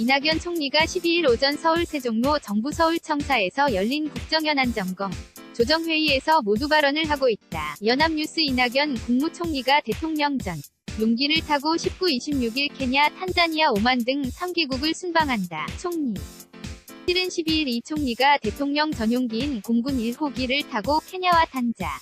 이낙연 총리가 12일 오전 서울 세종로 정부 서울청사에서 열린 국정연안 점검 조정회의에서 모두 발언을 하고 있다. 연합뉴스 이낙연 국무총리가 대통령 전 용기를 타고 19, 26일 케냐, 탄자니아, 오만 등 3개국을 순방한다. 총리 실은 12일 이 총리가 대통령 전용기인 공군 1호기를 타고 케냐와 탄자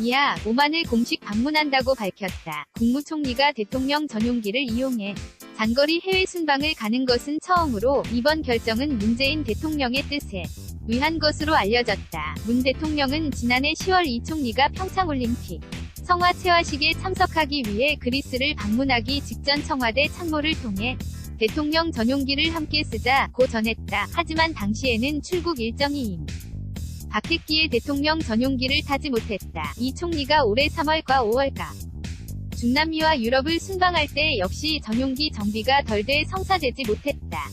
이하 오만을 공식 방문한다고 밝혔다. 국무총리가 대통령 전용기를 이용해 장거리 해외 순방을 가는 것은 처음으로 이번 결정은 문재인 대통령의 뜻에 의한 것으로 알려졌다. 문 대통령은 지난해 10월 이 총리가 평창올림픽 성화 체화식에 참석하기 위해 그리스를 방문하기 직전 청와대 참모를 통해 대통령 전용기를 함께 쓰자 고 전했다. 하지만 당시에는 출국 일정이 박했기에 대통령 전용기를 타지 못했다. 이 총리가 올해 3월과 5월가 중남미와 유럽을 순방할 때 역시 전용기 정비가 덜 돼 성사되지 못했다.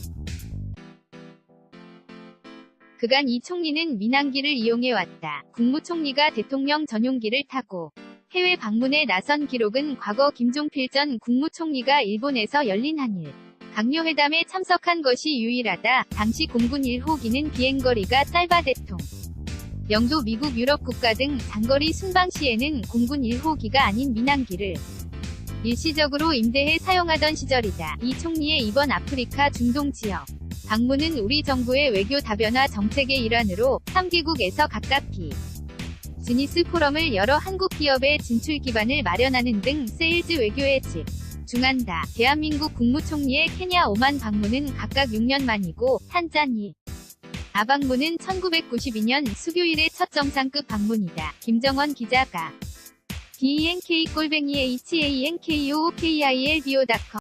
그간 이 총리는 민항기를 이용해 왔다. 국무총리가 대통령 전용기를 타고 해외 방문에 나선 기록은 과거 김종필 전 국무총리가 일본에서 열린 한일 강요회담에 참석한 것이 유일하다. 당시 공군 1호기는 비행거리가 짧아 대통 영도 미국 유럽 국가 등 장거리 순방 시에는 공군 1호기가 아닌 민항기를 일시적으로 임대해 사용하던 시절이다. 이 총리의 이번 아프리카 중동 지역 방문은 우리 정부의 외교 다변화 정책의 일환으로 3개국에서 각각 비 지니스 포럼을 열어 한국 기업의 진출 기반을 마련하는 등 세일즈 외교에 집 중한다. 대한민국 국무총리의 케냐 오만 방문은 각각 6년 만이고 탄자니 아방문은 1992년 수교일의 첫 정상급 방문이다. 김정원 기자가 E BNK 꼴뱅이 HANKOOKILBO.com